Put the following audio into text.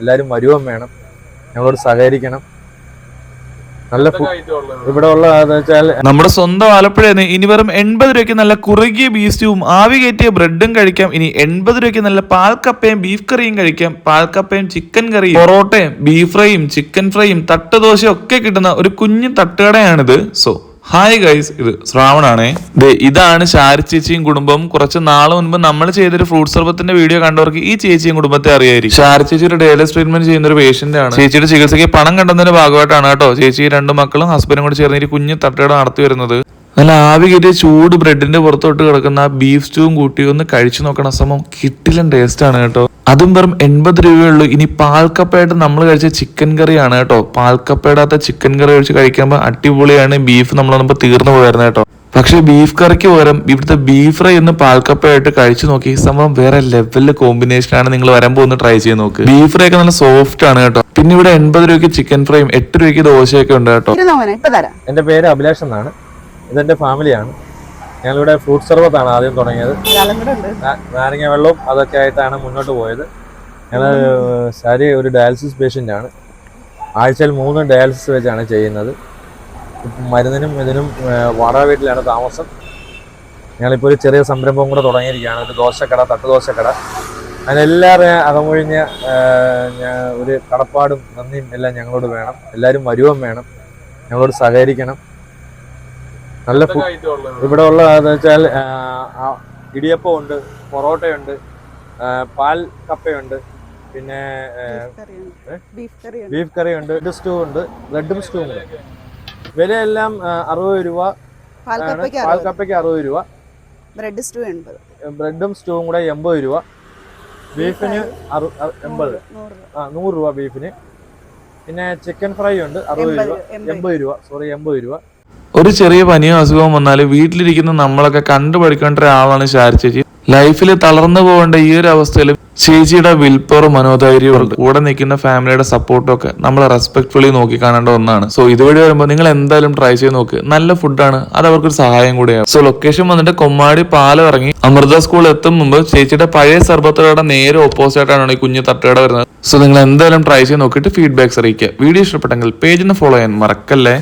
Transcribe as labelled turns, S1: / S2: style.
S1: എല്ലാവരും വരുവാൻ വേണം. ഞങ്ങളോട് സഹകരിക്കണം. നല്ല ഇവിടെ ഉള്ള
S2: നമ്മുടെ സ്വന്തം ആലപ്പുഴയെന്ന് ഇനി വെറും എൺപത് രൂപയ്ക്ക് നല്ല കുറുകിയ ബീസ്റ്റും ആവി കയറ്റിയ ബ്രെഡും കഴിക്കാം. ഇനി എൺപത് രൂപയ്ക്ക് നല്ല പാൽക്കപ്പയും ബീഫ് കറിയും കഴിക്കാം. പാൽക്കപ്പയും ചിക്കൻ കറിയും പൊറോട്ടയും ബീഫ് ഫ്രൈയും ചിക്കൻ ഫ്രൈയും തട്ടുദോശയും ഒക്കെ കിട്ടുന്ന ഒരു കുഞ്ഞു തട്ടുകടയാണിത്. സോ ഹായ് ഗൈസ് ഇത് ശ്രാവണാണേ. ദേ ഇതാണ് ശാരി ചേച്ചിയും കുടുംബം കുറച്ച് നാൾ മുൻപ് നമ്മൾ ചെയ്തൊരു ഫ്രൂട്ട് സർബത്തിന്റെ വീഡിയോ കണ്ടവർക്ക് ഈ ചേച്ചിയും കുടുംബത്തെ അറിയായിരിക്കും. ശാരി ചേച്ചിയുടെ ഒരു ഡയലസ് ട്രീറ്റ്മെന്റ് ചെയ്യുന്ന ഒരു പേഷ്യന്റ് ആണ്. ചേച്ചിയുടെ ചികിത്സയ്ക്ക് പണം കണ്ടെന്നതിന്റെ ഭാഗമായിട്ടാണ് കേട്ടോ ചേച്ചി രണ്ടു രണ്ട് മക്കളും ഹസ്ബൻഡും കൂടി ചേർന്ന് ഈ കുഞ്ഞു തട്ടുകട നടത്തി വരുന്നത്. നല്ല ആവി കയറ്റിയ ചൂട് ബ്രെഡിന്റെ പുറത്തോട്ട് കിടക്കുന്ന ബീഫ് സ്റ്റൂവും കൂട്ടി ഒന്ന് കഴിച്ചു നോക്കണ. സമയം കിട്ടിലും ടേസ്റ്റ് ആണ് കേട്ടോ. അതും വെറും എൺപത് രൂപയുള്ളൂ ഇനി പാൽക്കപ്പയായിട്ട് നമ്മൾ കഴിച്ച ചിക്കൻ കറിയാണ് കേട്ടോ. പാൽക്കപ്പയിടാത്ത ചിക്കൻ കറി കഴിച്ച് കഴിക്കുമ്പോൾ അടിപൊളിയാണ്. ബീഫ് നമ്മൾ വന്നപ്പോൾ തീർന്നു പോയായിരുന്നു കേട്ടോ. പക്ഷേ ബീഫ് കറിക്ക് പകരം ഇവിടുത്തെ ബീഫ് ഫ്രൈ ഒന്ന് പാൽക്കപ്പയായിട്ട് കഴിച്ചു നോക്കി. സംഭവം വേറെ ലെവലിൽ കോമ്പിനേഷൻ ആണ്. നിങ്ങൾ വരാൻ പോകുന്ന ട്രൈ ചെയ്ത് നോക്ക്. ബീഫ് ഫ്രൈ ഒക്കെ നല്ല സോഫ്റ്റ് ആണ് കേട്ടോ. പിന്നെ ഇവിടെ എൺപത് രൂപയ്ക്ക് ചിക്കൻ ഫ്രൈയും എട്ട് രൂപയ്ക്ക് ദോശയൊക്കെ ഉണ്ട് കേട്ടോ.
S1: എന്റെ പേര് അഭിലാഷ് എന്നാണ്. ഇതെന്റെ ഫാമിലിയാണ്. ഞങ്ങളിവിടെ ഫ്രൂട്ട് സർബത്താണ് ആദ്യം തുടങ്ങിയത്. നാരങ്ങ വെള്ളവും അതൊക്കെ ആയിട്ടാണ് മുന്നോട്ട് പോയത്. ഞങ്ങൾ ശരി ഒരു ഡയാലിസിസ് പേഷ്യന്റ് ആണ്. ആഴ്ചയിൽ മൂന്ന് ഡയാലിസിസ് വെച്ചാണ് ചെയ്യുന്നത്. മരുന്നിനും ഇതിനും വാടക വീട്ടിലാണ് താമസം. ഞങ്ങളിപ്പോൾ ഒരു ചെറിയ സംരംഭം കൂടെ തുടങ്ങിയിരിക്കുകയാണ്. ഒരു ദോശക്കട തട്ടുദോശക്കട. അതിനെല്ലാവരെയും അകമൊഴിഞ്ഞ ഒരു കടപ്പാടും നന്ദിയും എല്ലാം ഞങ്ങളോട് വേണം. എല്ലാവരും വരുവം വേണം. ഞങ്ങളോട് സഹകരിക്കണം. നല്ല ഇവിടെ ഉള്ള വെച്ചാൽ ആ, ആ, ഇടിയപ്പം ഉണ്ട് പൊറോട്ടയുണ്ട് പാൽ കപ്പയുണ്ട് പിന്നെ
S3: ബീഫ് കറി ഉണ്ട്
S1: ബീഫ് കറി ഉണ്ട് ബ്രെഡ് സ്റ്റൂ ഉണ്ട് ബ്രെഡും സ്റ്റൂ ഉണ്ട് വിലയെല്ലാം ആ, അറുപത് രൂപ പാൽ കപ്പയ്ക്ക് അറുപത്. രൂപ.
S3: ബ്രെഡ് സ്റ്റൂ എൺപത്.
S1: ബ്രെഡും സ്റ്റൂവും കൂടെ എൺപത് രൂപ. ബീഫിന് 80 100 രൂപ. ബീഫിന്. പിന്നെ ചിക്കൻ ഫ്രൈ ഉണ്ട് അറുപത്
S3: എൺപത്
S1: രൂപ
S3: എൺപത്.
S1: എൺപത് രൂപ സോറി എൺപത് രൂപ.
S2: ഒരു ചെറിയ പനിയോ അസുഖവും വന്നാൽ വീട്ടിലിരിക്കുന്ന നമ്മളൊക്കെ കണ്ടുപഠിക്കേണ്ട ഒരാളാണ് ശാരി ചേച്ചി. ലൈഫിൽ തളർന്നു പോകേണ്ട ഈ ഒരു അവസ്ഥയിൽ ചേച്ചിയുടെ വിൽപ്പറും മനോധൈര്യവും കൂടെ നിൽക്കുന്ന ഫാമിലിയുടെ സപ്പോർട്ടും ഒക്കെ നമ്മൾ റെസ്പെക്ട്ഫുള്ളി നോക്കി കാണേണ്ട ഒന്നാണ്. സോ ഇതുവഴി വരുമ്പോൾ നിങ്ങൾ എന്തായാലും ട്രൈ ചെയ്ത് നോക്ക്. നല്ല ഫുഡാണ് അത് അവർക്കൊരു സഹായം കൂടിയാണ്. സോ ലൊക്കേഷൻ വന്നിട്ട് കൊമ്മാടി പാലം ഇറങ്ങി അമൃത സ്കൂൾ എത്തും മുമ്പ് ചേച്ചിയുടെ പഴയ സർബത്തുകട നേരെ ഓപ്പോസിറ്റ് ആയിട്ടാണ് ഈ കുഞ്ഞു തട്ടുകട വരുന്നത്. സോ നിങ്ങൾ എന്തായാലും ട്രൈ ചെയ്ത് നോക്കിയിട്ട് ഫീഡ്ബാക്സ് അറിയിക്കുക. വീഡിയോ ഇഷ്ടപ്പെട്ടെങ്കിൽ പേജിന് ഫോളോ ചെയ്യാൻ മറക്കല്ലേ?